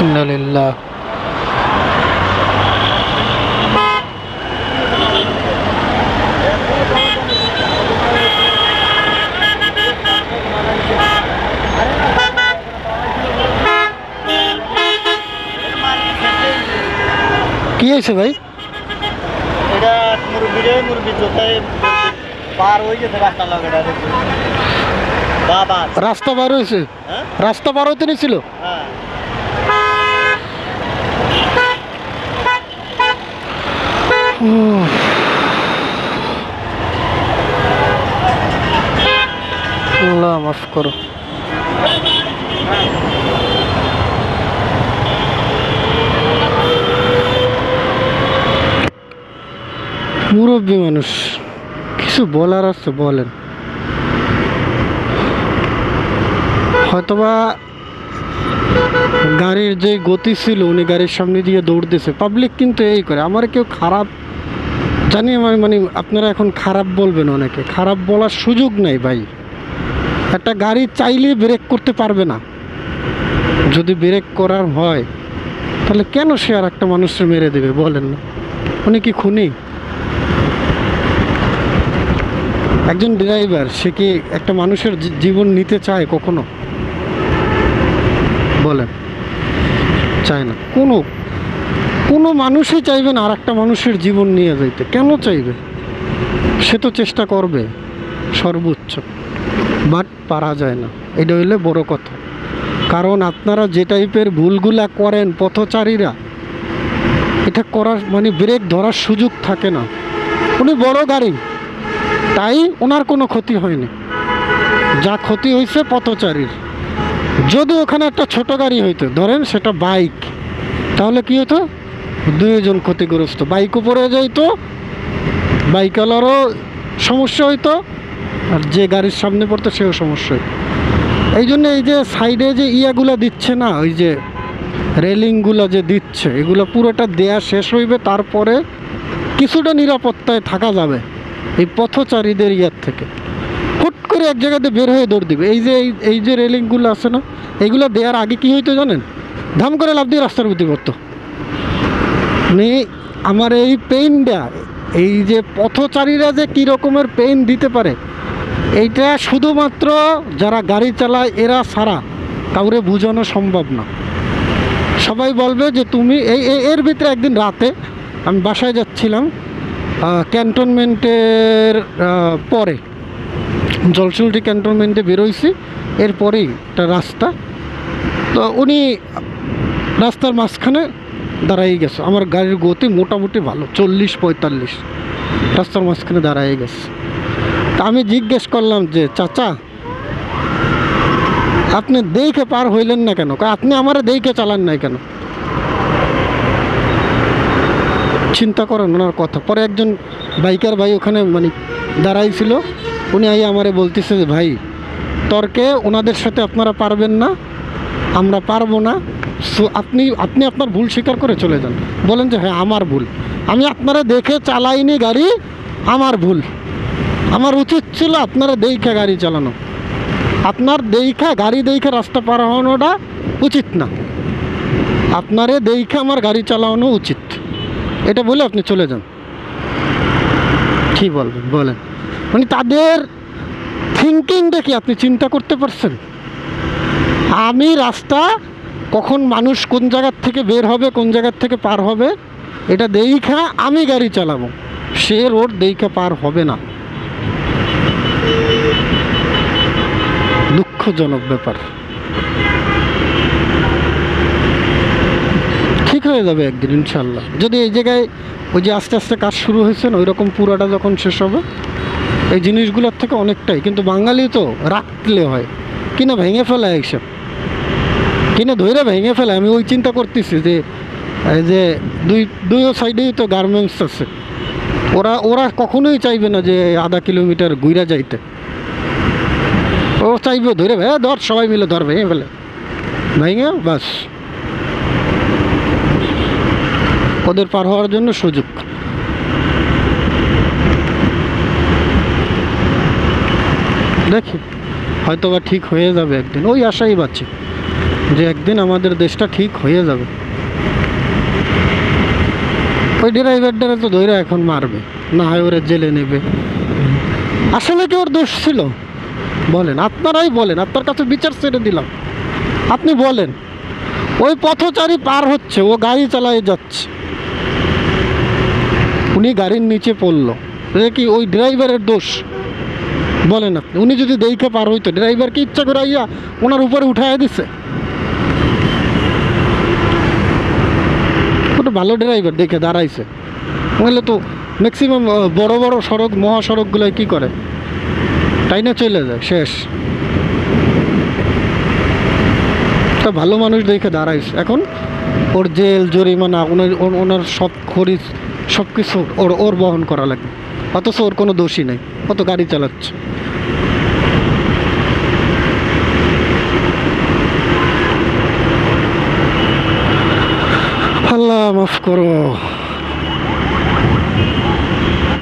ইন্নালিল্লাহ কি হয়েছে ভাই? এটা মুরগিরে মুরগির জোতায় পার হয়ে গেছে রাস্তা বাবা। রাস্তা পার হয়েছে? হ্যাঁ? রাস্তা পার হতে নিছিল? হ্যাঁ। মাফ করো। মুরব্বী মানুষ, কিছু বলার আছে, বলেন। হয়তোবা গাড়ির যে গতি ছিল, উনি গাড়ির সামনে দিয়ে দৌড়তেছে পাবলিক কিন্তু এই করে। আমার কেউ খারাপ জানি আমি মানে আপনারা এখন খারাপ বলবেন অনেকে। খারাপ বলার সুযোগ নাই ভাই। একটা গাড়ি চাইলে ব্রেক করতে পারবে না। যদি ব্রেক করার হয়, তাহলে কেন সে আর একটা মানুষকে মেরে দেবে বলেন না? উনি কি খুনি? একজন ড্রাইভার সে কি একটা মানুষের জীবন নিতে চায় কখনো? বলেন। চায় না। কোনো মানুষই চাইবে না আর মানুষের জীবন নিয়ে যাইতে। কেন চাইবে? সে তো চেষ্টা করবে, সর্বোচ্চ। বাট পারা যায় না। এটা হইলে বড় কথা। কারণ আপনারা যে টাইপের ভুলগুলা করেন পথচারীরা, এটা করার মানে ব্রেক ধরার সুযোগ থাকে না। উনি বড় গাড়ি, তাই ওনার কোনো ক্ষতি হয়নি। যা ক্ষতি হয়েছে পথচারীর। যদি ওখানে একটা ছোট গাড়ি হইতো, ধরেন সেটা বাইক, তাহলে কি হতো দুইজন ক্ষতিগ্রস্ত। বাইকও পড়ে যাইতো, বাইকওয়ালারও সমস্যা হইতো, আর যে গাড়ির সামনে পড়তো সেও সমস্যা এই জন্য এই যে সাইডে যে ইয়াগুলো দিচ্ছে না, ওই যে রেলিংগুলো যে দিচ্ছে, এগুলো পুরোটা দেয়া শেষ হইবে, তারপরে কিছুটা নিরাপত্তায় থাকা যাবে এই পথচারীদের ইয়ার থেকে। হুট করে এক জায়গাতে বের হয়ে দৌড় দিবে। এই যে এই যে রেলিংগুলো আছে না এইগুলো দেওয়ার আগে কি হইতো জানেন? ধাম করে লাভ দিয়ে রাস্তার প্রতি পড়তো মানে আমার এই পেইনটা এই যে পথচারীরা যে কী রকমের পেইন দিতে পারে, এইটা শুধুমাত্র যারা গাড়ি চালায় এরা ছাড়া কাউরে বোঝানো সম্ভব না। সবাই বলবে যে তুমি এই- এর ভিতরে একদিন রাতে আমি বাসায় যাচ্ছিলাম ক্যান্টনমেন্টের পরে। জলসুলটি ক্যান্টনমেন্টে বেরোইছি, এরপরেই একটা রাস্তা। তো উনি রাস্তার মাঝখানে দাঁড়াই গেছে। আমার গাড়ির গতি মোটামুটি ভালো, চল্লিশ, পঁয়তাল্লিশ। রাস্তার মাঝখানে দাঁড়াই গেছে। তা আমি জিজ্ঞেস করলাম যে, চাচা, আপনি দেখে পার হইলেন না কেন? আপনি আমার দেখে চালান নাই কেন? চিন্তা করেন ওনার কথা। পরে একজন বাইকার ভাই ওখানে মানে দাঁড়াইছিল। উনি আই আমারে বলতেছে যে, ভাই, তর্কে ওনাদের সাথে আপনারা পারবেন না, আমরা পারব না। আপনি আপনি আপনার ভুল স্বীকার করে চলে যান। বলেন যে হ্যাঁ আমার ভুল। আমি আপনারা দেখে চালাইনি গাড়ি, আমার ভুল। আমার উচিত ছিল আপনারা দেখা গাড়ি চালানো। আপনার দেখা গাড়ি দেখা রাস্তা পার হওয়ানোটা উচিত না। আপনারে দেখে আমার গাড়ি চালানো উচিত। এটা বলে আপনি চলে যান। কি বলবেন? বলেন। মানে তাদের থিঙ্কিংটা কি আপনি চিন্তা করতে পারছেন? আমি রাস্তা কখন মানুষ কোন জায়গার থেকে বের হবে, কোন জায়গার থেকে পার হবে, এটা দেইখা আমি গাড়ি চালাবো। সে রোড দেইখা পার হবে না। দুঃখজনক ব্যাপার। ঠিক হয়ে যাবে একদিন ইনশাল্লাহ যদি এই জায়গায় ওই যে আস্তে আস্তে কাজ শুরু হয়েছে না ওই রকম পুরাটা যখন শেষ হবে, এই জিনিসগুলোর থেকে অনেকটাই। কিন্তু বাঙালি তো রাখলে হয়। কিনা ভেঙে ফেলা এইসব। কিনা ধরে ভেঙে ফেলে, আমি ওই চিন্তা করতেছি যে, এই যে দুই দুই সাইডেই তো গার্মেন্টস আছে। ওরা ওরা কখনোই চাইবে না যে আধা কিলোমিটার ঘুরা যাইতে। ও চাইবে ধরে হ্যাঁ ধর, সবাই মিলে ধর, ভেঙে ফেলে। ভেঙে বাস। ওদের পার হওয়ার জন্য সুযোগ। দেখি হয়তো বা ঠিক হয়ে যাবে একদিন, ওই আশাই বাঁচি। যে একদিন আমাদের দেশটা ঠিক হয়ে যাবে। ওই ড্রাইভারটারে তো ধরে এখন মারবে, না হয় ওরা জেলে নেবে। আসলে কি ওর দোষ ছিল? বলেন, আপনারাই বলেন, আপনার কাছে বিচার ছেড়ে দিলাম। আপনি বলেন, ওই পথচারী পার হচ্ছে, ও গাড়ি চালায় যাচ্ছে। উনি গাড়ির নিচে পড়ল কি ওই ড্রাইভারের দোষ? বলেন আপনি, উনি যদি দেখে পার হইতো ড্রাইভারকে ইচ্ছা করে ওনার উপরে উঠায় দিছে। ওটা ভালো ড্রাইভার দেখে দাঁড়াইছে। নাহলে তো? ম্যাক্সিমাম বড় বড় সড়ক মহাসড়কগুলোয় কি করে? তাই না চলে যায়, শেষ। তা ভালো মানুষ দেখে দাঁড়াইছে। এখন ওর জেল, জরিমানা, ওনার ওনার সব খরিচ সব কিছু ওর ওর বহন করা লাগে অথচ ওর কোনো দোষী নেই। অত গাড়ি চালাচ্ছে। আল্লাহ মাফ করো